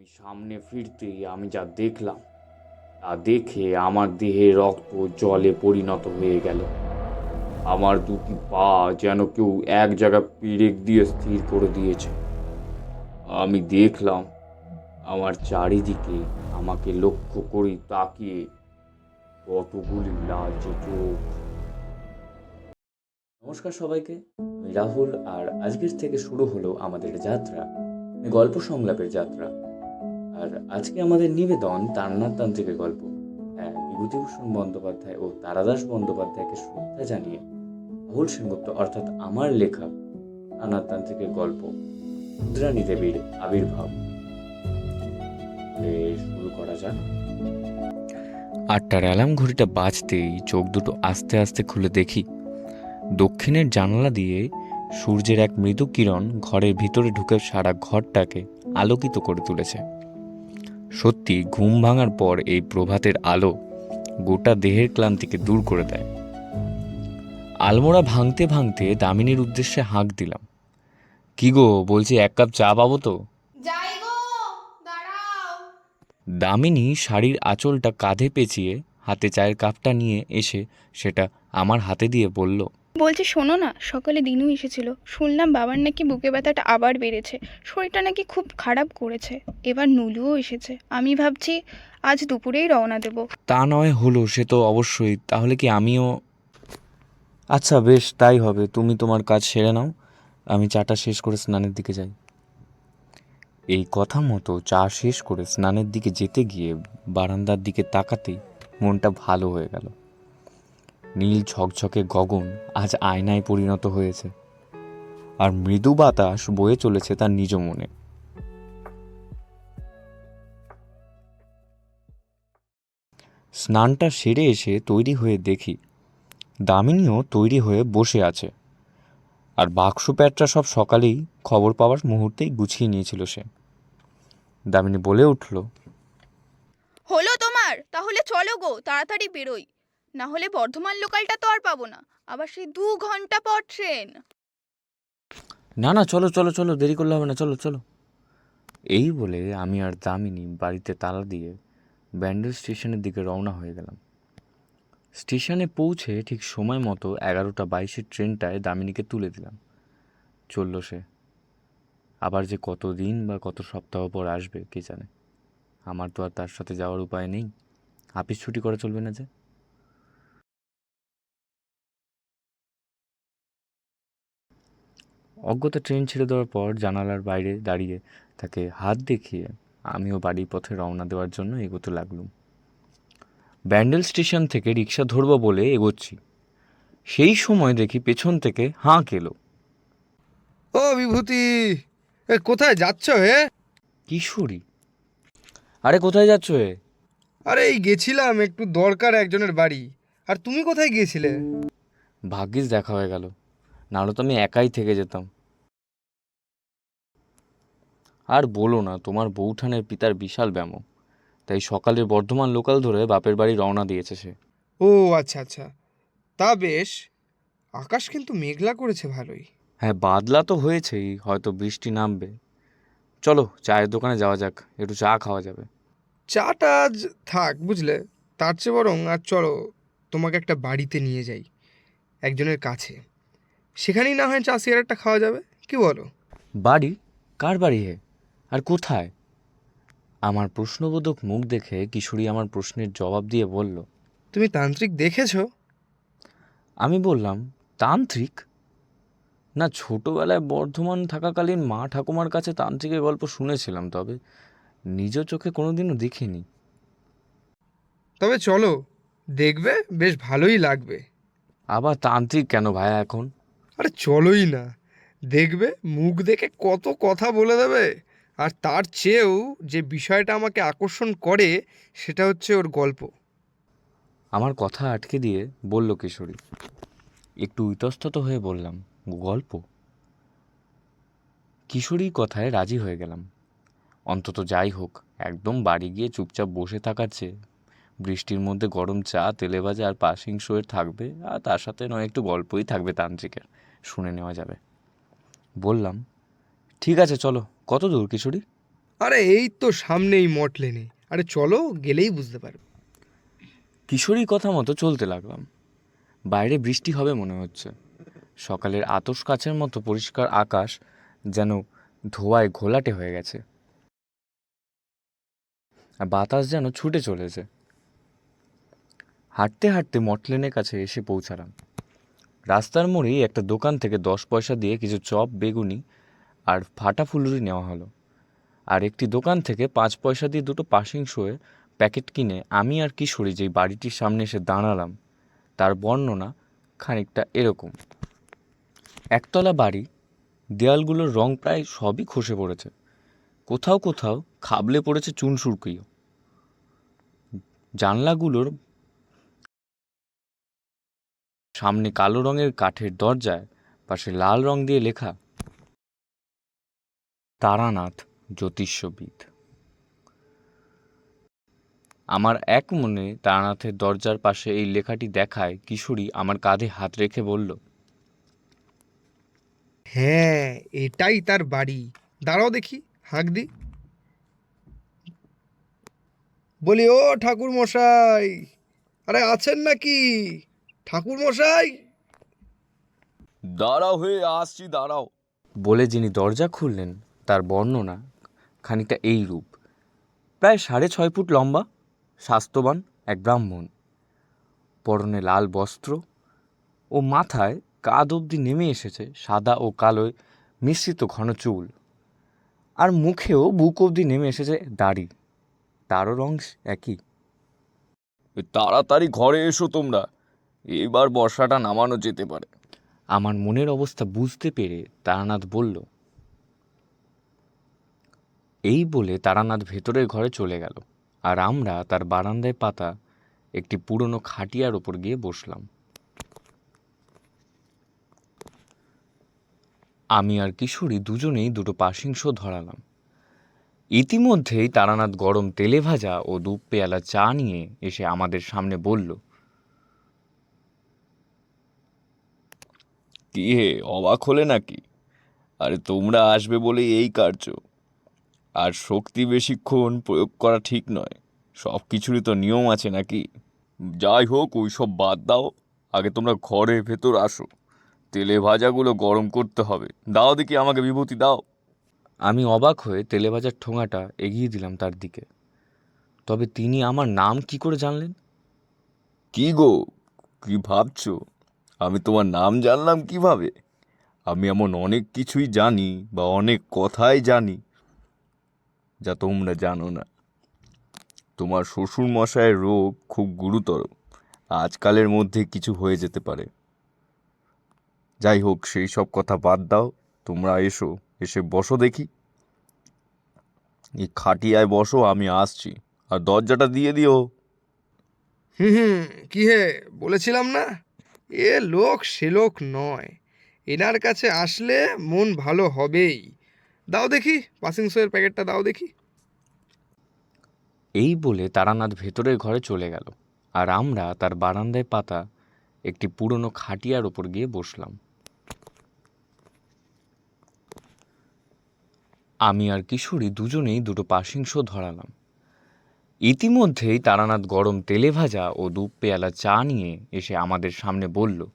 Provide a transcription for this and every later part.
আমি সামনে ফিরতেই আমি যা দেখলাম, তা দেখে আমার দেহে রক্ত জলে পরিণত হয়ে গেল। আমার দুটি পা যেন কেউ এক জায়গায় পেরেক দিয়ে স্থির করে দিয়েছে। আমি দেখলাম, আমার চারিদিকে আমাকে লক্ষ্য করে তাকিয়ে কতগুলি লালচে চোখ। নমস্কার সবাইকে, আমি রাহুল, আর আজকের থেকে শুরু হলো আমাদের যাত্রা, গল্প সংলাপের যাত্রা। আর আজকে আমাদের নিবেদন তান্নার তান্ত্রিকের গল্প। হ্যাঁ বিভূতিভূষণ বন্দ্যোপাধ্যায় ও তারাদাস বন্দ্যোপাধ্যায়কে শ্রদ্ধা জানিয়ে রাহুল সেনগুপ্ত, অর্থাৎ আমার লেখা তান্ত্রিকের গল্প, রুদ্রাণী দেবীর আবির্ভাব। শুরু করা যাক। আটটার অ্যালার্ম ঘড়িটা বাজতেই চোখ দুটো আস্তে আস্তে খুলে দেখি, দক্ষিণের জানালা দিয়ে সূর্যের এক মৃদু কিরণ ঘরের ভিতরে ঢুকে সারা ঘরটাকে আলোকিত করে তুলেছে। সত্যি ঘুম ভাঙার পর এই প্রভাতের আলো গোটা দেহের ক্লান্তিকে দূর করে দেয়। আলমোড়া ভাঙতে ভাঙতে দামিনীর উদ্দেশ্যে হাঁক দিলাম। কি গো বলছি এক কাপ চা পাবো তো? দামিনী শাড়ির আঁচলটা কাঁধে পেঁচিয়ে হাতে চায়ের কাপটা নিয়ে এসে সেটা আমার হাতে দিয়ে বলল বলছি, শোনো না, সকালে দিনু এসেছিল। শুনলাম বাবার নাকি বুকে ব্যথাটা আবার বেড়েছে। শরীরটা নাকি খুব খারাপ করেছে। এবার নুলুও এসেছে। আমি ভাবছি, আজ দুপুরেই রওনা দেব। তা নয়, হলো, সে তো অবশ্যই। তাহলে কি আমিও আচ্ছা বেশ, তাই হবে। তুমি তোমার কাজ সেরে নাও। আমি চাটা শেষ করে স্নানের দিকে যাই। এই কথা মতো চা শেষ করে স্নানের দিকে যেতে গিয়ে বারান্দার দিকে তাকাতেই মনটা ভালো হয়ে গেল। নীল ঝকঝকে গগন আজ আয়নায় পরিণত হয়েছে, আর মৃদু বাতাস বয়ে চলেছে তার নিজ মনে। স্নানটা সেরে এসে তৈরি হয়ে দেখি, দামিনীও তৈরি হয়ে বসে আছে, আর বাক্স প্যাটটা সব সকালেই খবর পাওয়ার মুহূর্তেই গুছিয়ে নিয়েছিল সে। দামিনী বলে উঠল, হলো তোমার, তাহলে চলো গো, তাড়াতাড়ি বেরোই। না হলে বর্ধমান লোকালটা তো আর পাবো না। আবার সেই দু ঘণ্টা পর ট্রেন। না না, চলো চলো চলো, দেরি করলে হবে না, চলো চলো। এই বলে আমি আর দামিনী বাড়িতে তালা দিয়ে ব্যান্ডেল স্টেশনের দিকে রওনা হয়ে গেলাম। স্টেশনে পৌঁছে ঠিক সময় মতো এগারোটা বাইশের ট্রেনটায় দামিনীকে তুলে দিলাম। চলল সে। আবার যে কত দিন বা কত সপ্তাহ পর আসবে, কে জানে? আমার তো আর তার সাথে যাওয়ার উপায় নেই। আপিস ছুটি করা চলবে না যে। অজ্ঞতা ট্রেন ছেড়ে দেওয়ার পর জানালার বাইরে দাঁড়িয়ে তাকে হাত দেখিয়ে আমিও বাড়ির পথে রওনা দেওয়ার জন্য এগোতে লাগলুম। ব্যান্ডেল স্টেশন থেকে রিক্সা ধরবো বলে এগোচ্ছি। সেই সময় দেখি পেছন থেকে হাঁক এলো। ও বিভূতি এ কোথায় যাচ্ছ হে? কিশোরী। আরে কোথায় যাচ্ছ এ আরে এই গেছিলাম একটু দরকার একজনের বাড়ি। আর তুমি কোথায় গিয়েছিলে? ভাগ্যিস দেখা হয়ে গেল। নাহলে তো আমি একাই থেকে যেতাম। আর বলো না তোমার বৌঠানের পিতার বিশাল ব্যামো। তাই সকালে বর্ধমান লোকাল ধরে বাপের বাড়ি রওনা দিয়েছে সে। ও আচ্ছা আচ্ছা। তা বেশ আকাশ কিন্তু মেঘলা করেছে ভালোই। হ্যাঁ বাদলা তো হয়েছেই হয়তো বৃষ্টি নামবে। চলো চায়ের দোকানে যাওয়া যাক একটু চা খাওয়া যাবে। চাটা আজ থাক বুঝলে? তার চেয়ে বরং আর চলো তোমাকে একটা বাড়িতে নিয়ে যাই একজনের কাছে। সেখানেই না হয় চা সিগারেটটা খাওয়া যাবে? কি বলো? বাড়ি? কার বাড়ি হে? আর কোথায়? আমার প্রশ্নবোধক মুখ দেখে কিশোরী আমার প্রশ্নের জবাব দিয়ে বলল তুমি তান্ত্রিক দেখেছ? আমি বললাম তান্ত্রিক? না ছোটবেলায় বর্ধমান থাকাকালীন মা ঠাকুমার কাছে তান্ত্রিকের গল্প শুনেছিলাম তবে নিজ চোখে কোনোদিনও দেখিনি। তবে চলো দেখবে বেশ ভালোই লাগবে। আবার তান্ত্রিক কেন ভাইয়া এখন? আরে চলোই না। দেখবে মুখ দেখে কত কথা বলে দেবে। আর তার চেয়েও যে বিষয়টা আমাকে আকর্ষণ করে, সেটা হচ্ছে ওর গল্প। আমার কথা আটকে দিয়ে বলল কিশোরী, একটু ইতস্তত হয়ে বললাম, গল্প? কিশোরীর কথায় রাজি হয়ে গেলাম। অন্তত যাই হোক, একদম বাড়ি গিয়ে চুপচাপ বসে থাকার চেয়ে, বৃষ্টির মধ্যে গরম চা, তেলে ভাজা আর পাসিং শোয়ের থাকবে, আর তার সাথে নয়, একটু গল্পই থাকবে তান্ত্রিকের। শুনে নেওয়া যাবে। বললাম ঠিক আছে চলো। কত দূর কিশোরী? আরে এই তো সামনেই মটলেনে আরে চলো গেলেই বুঝতে পারবে। কিশোরী কথা মতো চলতে লাগলাম। বাইরে বৃষ্টি হবে মনে হচ্ছে। সকালের আতস কাছের মতো পরিষ্কার আকাশ যেন ধোঁয়ায় ঘোলাটে হয়ে গেছে। আর বাতাস যেন ছুটে চলেছে। হাঁটতে হাঁটতে মটলেনের কাছে এসে পৌঁছালাম। রাস্তার মোড়েই একটা দোকান থেকে দশ পয়সা দিয়ে কিছু চপ, বেগুনি আর ফাটা ফুলুরি নেওয়া হলো। আর একটি দোকান থেকে পাঁচ পয়সা দিয়ে দুটো পাসিং শোয়ে প্যাকেট কিনে আমি আর কিশোরী যেই বাড়িটির সামনে এসে দাঁড়ালাম, তার বর্ণনা খানিকটা এরকম। একতলা বাড়ি, দেয়ালগুলোর রং প্রায় সবই খসে পড়েছে। কোথাও কোথাও খাবলে পড়েছে চুন সুরকিও। জানলাগুলোর সামনে কালো রঙের কাঠের দরজায় পাশে লাল রং দিয়ে লেখা, তারানাথ জ্যোতিষ্যবিদ। আমার এক মনে তারানাথের দরজার পাশে এই লেখাটি দেখায় কিশোরী আমার কাঁধে হাত রেখে বলল হ্যাঁ এটাই তার বাড়ি। দাঁড়াও দেখি, হাঁক দি। বলি, ও ঠাকুর মশাই আরে আছেন নাকি? ঠাকুর মশাই দাঁড়াও হয়ে আসছি দাঁড়াও। বলে যিনি দরজা খুললেন তার বর্ণনা খানিকটা এই রূপ। প্রায় সাড়ে ছয় ফুট লম্বা স্বাস্থ্যবান এক ব্রাহ্মণ। পরনে লাল বস্ত্র ও মাথায় কাঁধ অবধি নেমে এসেছে সাদা ও কালোয় মিশ্রিত ঘন চুল। আর মুখেও বুক অবধি নেমে এসেছে দাড়ি। তারও রং একই। তাড়াতাড়ি ঘরে এসো তোমরা। এবার বর্ষাটা নামানো যেতে পারে। আমার মনের অবস্থা বুঝতে পেরে তারানাথ বলল, এই বলে তারানাথ ভেতরের ঘরে চলে গেল আর আমরা তার বারান্দায় পাতা একটি পুরনো খাটিয়ার ওপর গিয়ে বসলাম। আমি আর কিশোরী দুজনেই দুটো শো ধরালাম। ইতিমধ্যেই তারানাথ গরম তেলে ভাজা ও দু পেয়ালা চা নিয়ে এসে আমাদের সামনে বলল কি হে অবাক হলে নাকি? আরে তোমরা আসবে বলে এই কার্য। আর শক্তি বেশিক্ষণ প্রয়োগ করা ঠিক নয়। সব কিছুরই তো নিয়ম আছে নাকি? যাই হোক ওই সব বাদ দাও। আগে তোমরা ঘরে ভেতর আসো। তেলে ভাজাগুলো গরম করতে হবে। দাও দেখি আমাকে বিভূতি দাও। আমি অবাক হয়ে তেলে ভাজার ঠোঙাটা এগিয়ে দিলাম তার দিকে। তবে তিনি আমার নাম কি করে জানলেন? কি গো? কি ভাবছ? আমি তোমার নাম জানলাম কীভাবে? আমি এমন অনেক কিছুই জানি বা অনেক কথাই জানি যা তোমরা জানো না। তোমার শ্বশুর মশাইয়ের রোগ খুব গুরুতর। আজকালের মধ্যে কিছু হয়ে যেতে পারে। যাই হোক, সেই সব কথা বাদ দাও। তোমরা এসো, এসে বসো দেখি। এই খাটিয়ায় বসো, আমি আসছি। আর দরজাটা দিয়ে দিও। হুম হুম, কি হে, বলেছিলাম না? এ লোক সে লোক নয়। এনার কাছে আসলে মন ভালো হবেই। দাও দেখি পাসিং শোয়ের প্যাকেটটা দাও দেখি। এই বলে তারানাথ ভেতরের ঘরে চলে গেল। আর আমরা তার বারান্দায় পাতা, একটি পুরনো খাটিয়ার ওপর গিয়ে বসলাম। আমি আর কিশোরী দুজনেই দুটো পাসিং শো ধরালাম। ইতিমধ্যেই তারানাথ গরম তেলে ভাজা ও দু পেয়ালা চা নিয়ে এসে আমাদের সামনে বলল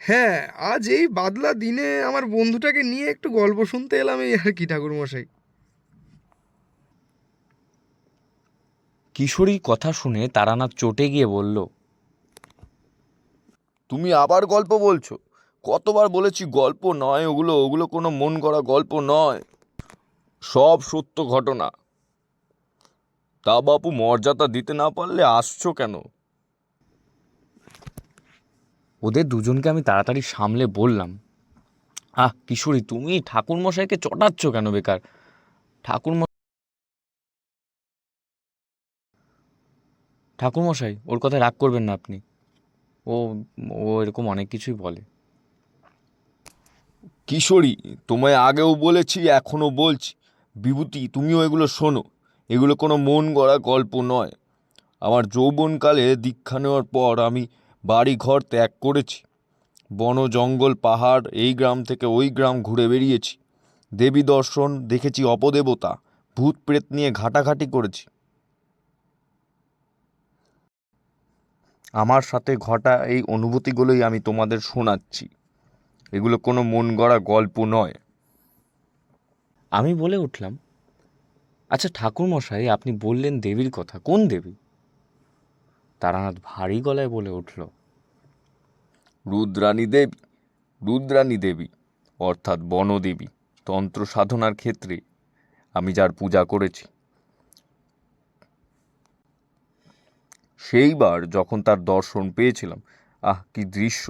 হ্যাঁ আজ এই বাদলা দিনে আমার বন্ধুটাকে নিয়ে একটু গল্প শুনতে এলাম এই আর কি ঠাকুর মশাই কিশোরীর কথা শুনে তারানাথ চটে গিয়ে বলল তুমি আবার গল্প বলছো। কতবার বলেছি গল্প নয় ওগুলো ওগুলো কোনো মন করা গল্প নয়। সব সত্য ঘটনা। তা বাপু মর্যাদা দিতে না পারলে আসছো কেন? ওদের দুজনকে আমি তাড়াতাড়ি সামলে বললাম আহ কিশোরী তুমি ঠাকুরমশাইকে চটাচ্ছ কেন বেকার? ঠাকুর ঠাকুরমশাই ওর কথা রাগ করবেন না আপনি। ও ও এরকম অনেক কিছুই বলে। কিশোরী তোমায় আগেও বলেছি এখনও বলছি। বিভূতি, তুমিও এগুলো শোনো। এগুলো কোনো মন গড়া গল্প নয়। আমার যৌবনকালে দীক্ষা নেওয়ার পর আমি বাড়ি ঘর ত্যাগ করেছি। বন, জঙ্গল, পাহাড়, এই গ্রাম থেকে ওই গ্রাম ঘুরে বেরিয়েছি। দেবী দর্শন দেখেছি অপদেবতা, ভূত প্রেত নিয়ে ঘাটাঘাটি করেছি। আমার সাথে ঘটা এই অনুভূতিগুলোই আমি তোমাদের শোনাচ্ছি। এগুলো কোনো মন গড়া গল্প নয়। আমি বলে উঠলাম আচ্ছা ঠাকুরমশাই, আপনি বললেন দেবীর কথা, কোন দেবী? তারানাথ ভারী গলায় বলে উঠল, রুদ্রাণী দেবী রুদ্রাণী দেবী, অর্থাৎ বনদেবী, তন্ত্র সাধনার ক্ষেত্রে আমি যার পূজা করেছি। সেইবার যখন তার দর্শন পেয়েছিলাম, আহ, কি দৃশ্য!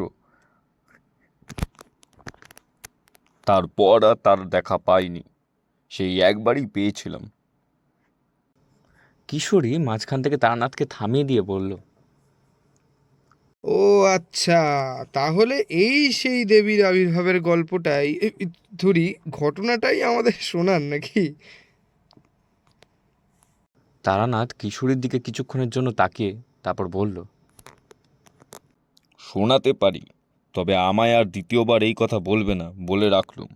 তারপর আর তার দেখা পাইনি। সেই একবারই পেয়েছিলাম। কিশোরী মাঝখান থেকে তারানাথকে থামিয়ে দিয়ে বলল ও আচ্ছা তাহলে এই সেই দেবীর আবির্ভাবের গল্পটাই ধরি ঘটনাটাই আমাদের শোনান নাকি? তারানাথ কিশোরীর দিকে কিছুক্ষণের জন্য তাকিয়ে তারপর বলল শোনাতে পারি তবে আমায় আর দ্বিতীয়বার এই কথা বলবে না বলে রাখলুম।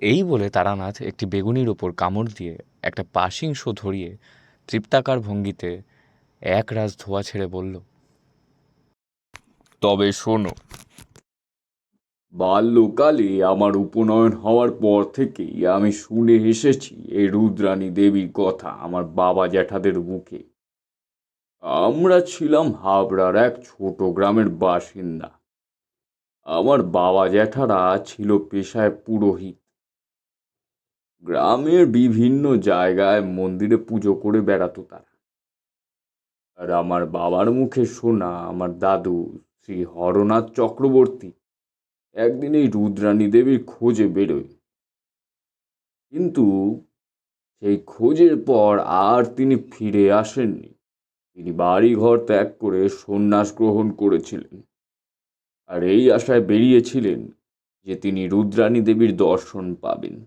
এই বলে তারানাথ একটি বেগুনির ওপর কামড় দিয়ে একটা পাশিং শো ধরিয়ে তৃপ্তাকার ভঙ্গিতে এক রাজ ধোয়া ছেড়ে বলল, তবে শোনো, বাল্যকালে আমার উপনয়ন হওয়ার পর থেকেই আমি শুনে এসেছি এই রুদ্রাণী দেবীর কথা আমার বাবা জ্যাঠাদের মুখে। আমরা ছিলাম হাবড়ার এক ছোট গ্রামের বাসিন্দা। আমার বাবা জ্যাঠারা ছিল পেশায় পুরোহিত। গ্রামের বিভিন্ন জায়গায় মন্দিরে পুজো করে বেড়াতো তারা। আর আমার বাবার মুখে শোনা আমার দাদু শ্রী হরনাথ চক্রবর্তী একদিন এই রুদ্রাণী দেবীর খোঁজে বেরোয়। কিন্তু সেই খোঁজের পর আর তিনি ফিরে আসেননি। তিনি বাড়ি ঘর ত্যাগ করে সন্ন্যাস গ্রহণ করেছিলেন। আর এই আশায় বেরিয়েছিলেন যে তিনি রুদ্রাণী দেবীর দর্শন পাবেন।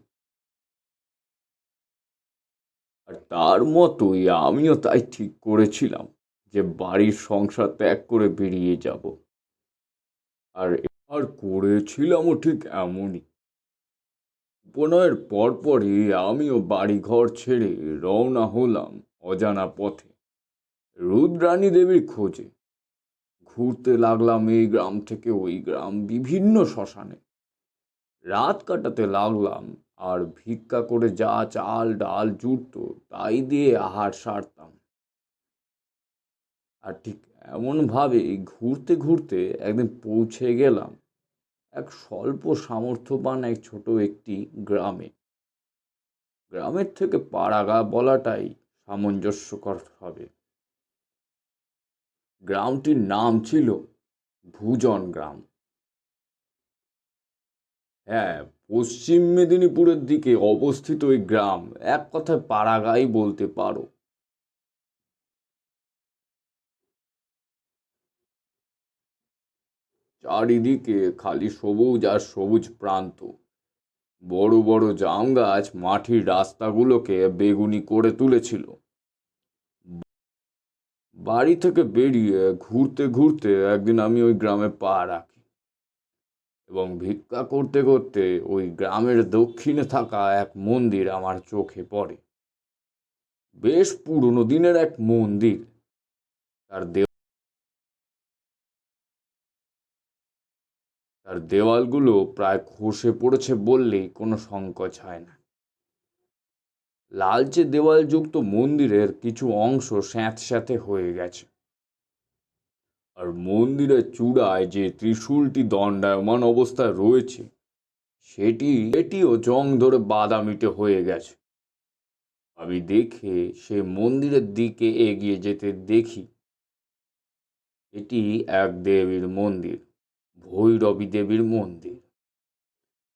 আর তার মতোই আমিও তাই ঠিক করেছিলাম যে বাড়ির সংসার ত্যাগ করে বেরিয়ে যাব। আর আর করেছিলামও ঠিক এমনই। উপনয়ের পরপরই আমিও বাড়িঘর ছেড়ে রওনা হলাম অজানা পথে, রুদ্রাণী দেবীর খোঁজে। ঘুরতে লাগলাম এই গ্রাম থেকে ওই গ্রাম বিভিন্ন শ্মশানে। রাত কাটাতে লাগলাম আর ভিক্ষা করে যা চাল, ডাল জুটত তাই দিয়ে আহার সারতাম। আর ঠিক এমনভাবে ঘুরতে ঘুরতে একদিন পৌঁছে গেলাম এক স্বল্প সামর্থ্যবান এক ছোট একটি গ্রামে। গ্রামের থেকে পাড়াগা বলাটাই সামঞ্জস্যকর হবে। গ্রামটির নাম ছিল ভুজন গ্রাম। হ্যাঁ পশ্চিম মেদিনীপুরের দিকে অবস্থিত ওই গ্রাম, এক কথায় পাড়াগাই বলতে পারো। চারিদিকে খালি সবুজ আর সবুজ প্রান্ত। বড় বড় জাম গাছ মাটির রাস্তাগুলোকে বেগুনি করে তুলেছিল। বাড়ি থেকে বেরিয়ে ঘুরতে ঘুরতে একদিন আমি ওই গ্রামে পা রাখি। এবং ভিক্ষা করতে করতে ওই গ্রামের দক্ষিণে থাকা এক মন্দির আমার চোখে পড়ে। বেশ পুরনো দিনের এক মন্দির। তার দেও তার দেওয়ালগুলো প্রায় খসে পড়েছে বললেই কোনো সংকোচ হয় না। লালচে দেওয়ালযুক্ত মন্দিরের কিছু অংশ স্যাঁতস্যাঁতে হয়ে গেছে। আর মন্দিরের চূড়ায় যে ত্রিশূলটি দণ্ডায়মান অবস্থায় রয়েছে, সেটি এটিও জং ধরে বাদামিটে হয়ে গেছে। আমি দেখে সে মন্দিরের দিকে এগিয়ে যেতে দেখি। এটি এক দেবীর মন্দির, ভৈরবী দেবীর মন্দির।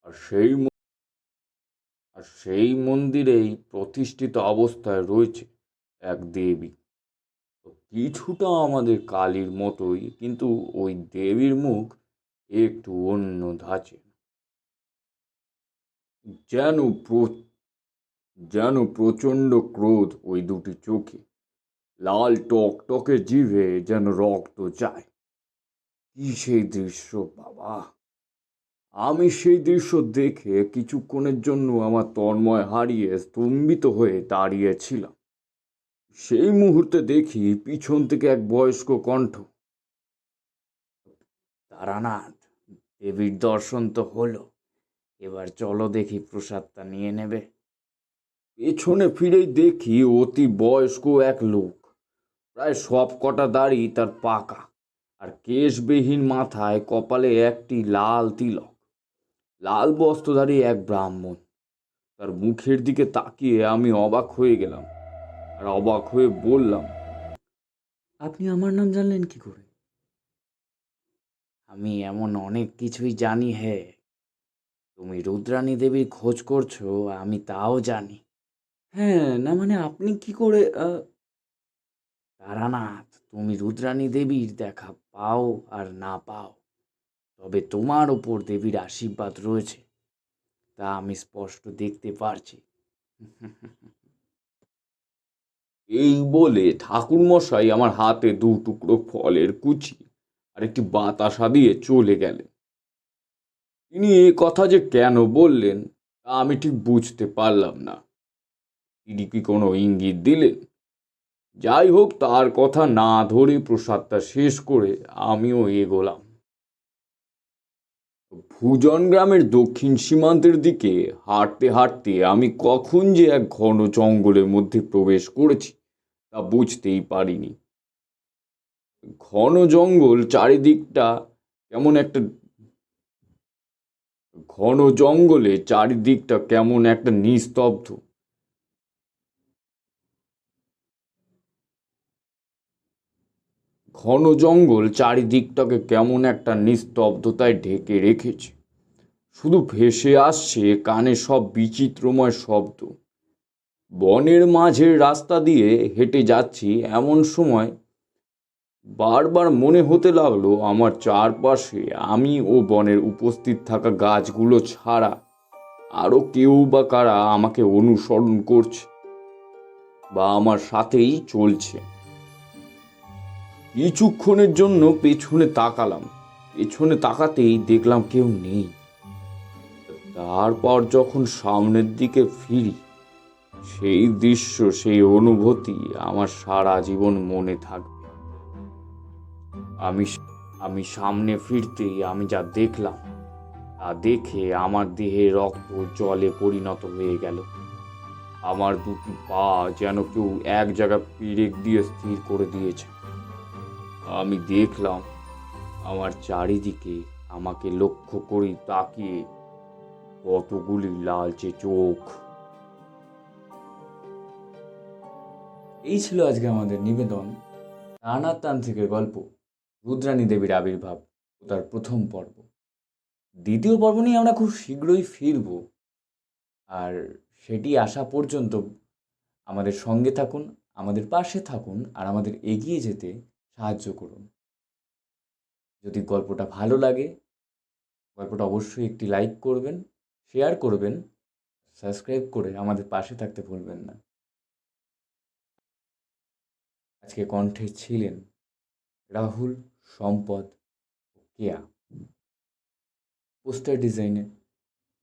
আর সেই আর সেই মন্দিরেই প্রতিষ্ঠিত অবস্থায় রয়েছে এক দেবী। কিছুটা আমাদের কালীর মতোই, কিন্তু ওই দেবীর মুখ একটু অন্য ধাঁচে। যেন যেন প্রচণ্ড ক্রোধ ওই দুটি চোখে। লাল টক টকে জিভে যেন রক্ত চায় কি সেই দৃশ্য বাবা? আমি সেই দৃশ্য দেখে কিছুক্ষণের জন্য আমার তন্ময় হারিয়ে স্তম্ভিত হয়ে দাঁড়িয়েছিলাম। সেই মুহূর্তে দেখি পিছন থেকে এক বয়স্ক কণ্ঠ। তারানাথ, দেবীর দর্শন তো হলো। এবার চলো দেখি প্রসাদটা নিয়ে নেবে। পেছনে ফিরেই দেখি অতি বয়স্ক এক লোক। প্রায় সব কটা দাড়ি তার পাকা আর কেশবিহীন মাথায় কপালে একটি লাল তিলক। লাল বস্ত্রধারী এক ব্রাহ্মণ। তার মুখের দিকে তাকিয়ে আমি অবাক হয়ে গেলাম। আর অবাক হয়ে বললাম আপনি আমার নাম জানলেন কি করে? আমি এমন অনেক কিছুই জানি হে তুমি রুদ্রাণী দেবীর খোঁজ করছ আমি তাও জানি। হ্যাঁ না মানে আপনি কি করে তারানাথ তুমি রুদ্রাণী দেবীর দেখা পাও আর না পাও তবে তোমার ওপর দেবীর আশীর্বাদ রয়েছে তা আমি স্পষ্ট দেখতে পারছি। এই বলে ঠাকুরমশাই আমার হাতে দু টুকরো ফলের কুচি আর একটি বাতাসা দিয়ে চলে গেলেন। তিনি এ কথা যে কেন বললেন, তা আমি ঠিক বুঝতে পারলাম না। তিনি কি কোনো ইঙ্গিত দিলেন? যাই হোক, তার কথা না ধরে প্রসাদটা শেষ করে আমিও এগোলাম। ভুজন গ্রামের দক্ষিণ সীমান্তের দিকে হাঁটতে হাঁটতে আমি কখন যে এক ঘন জঙ্গলের মধ্যে প্রবেশ করেছি তা বুঝতেই পারিনি। ঘন জঙ্গল চারিদিকটা কেমন একটা ঘন জঙ্গলে চারিদিকটা কেমন একটা নিস্তব্ধ। ঘন জঙ্গল চারিদিকটাকে কেমন একটা নিস্তব্ধতায় ঢেকে রেখেছে। শুধু ভেসে আসছে কানে সব বিচিত্রময় শব্দ। বনের মাঝের রাস্তা দিয়ে হেঁটে যাচ্ছি এমন সময় বারবার মনে হতে লাগল, আমার চারপাশে আমি ও বনের উপস্থিত থাকা গাছগুলো ছাড়া আরও কেউ বা কারা আমাকে অনুসরণ করছে বা আমার সাথেই চলছে। কিছুক্ষণের জন্য পেছনে তাকালাম। পেছনে তাকাতেই দেখলাম কেউ নেই। তারপর যখন সামনের দিকে ফিরি, সেই দৃশ্য, সেই অনুভূতি আমার সারা জীবন মনে থাকবে। আমি আমি সামনে ফিরতেই আমি যা দেখলাম, তা দেখে আমার দেহে রক্ত জলে পরিণত হয়ে গেল। আমার দুটি পা যেন কেউ এক জায়গায় পিরেক দিয়ে স্থির করে দিয়েছে। আমি দেখলাম আমার চারিদিকে আমাকে লক্ষ্য করে তাকিয়ে কতগুলি লালচে চোখ। এই ছিল আজকে আমাদের নিবেদন নানার তান্ত্রিকের গল্প, রুদ্রাণী দেবীর আবির্ভাব ও তার প্রথম পর্ব। দ্বিতীয় পর্ব নিয়ে আমরা খুব শীঘ্রই ফিরব। আর সেটি আসা পর্যন্ত আমাদের সঙ্গে থাকুন, আমাদের পাশে থাকুন, আর আমাদের এগিয়ে যেতে সাহায্য করুন। যদি গল্পটা ভালো লাগে, গল্পটা অবশ্যই একটি লাইক করবেন, শেয়ার করবেন, সাবস্ক্রাইব করে আমাদের পাশে থাকতে ভুলবেন না। আজকে কণ্ঠে ছিলেন রাহুল, সম্পদ ও কেয়া। পোস্টার ডিজাইনে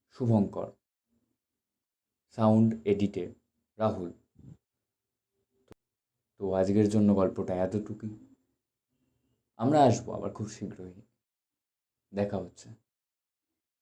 শুভঙ্কর। সাউন্ড এডিটে রাহুল। তো আজকের জন্য গল্পটা এতটুকুই। আমরা আসব আবার খুব শীঘ্রই। দেখা হচ্ছে।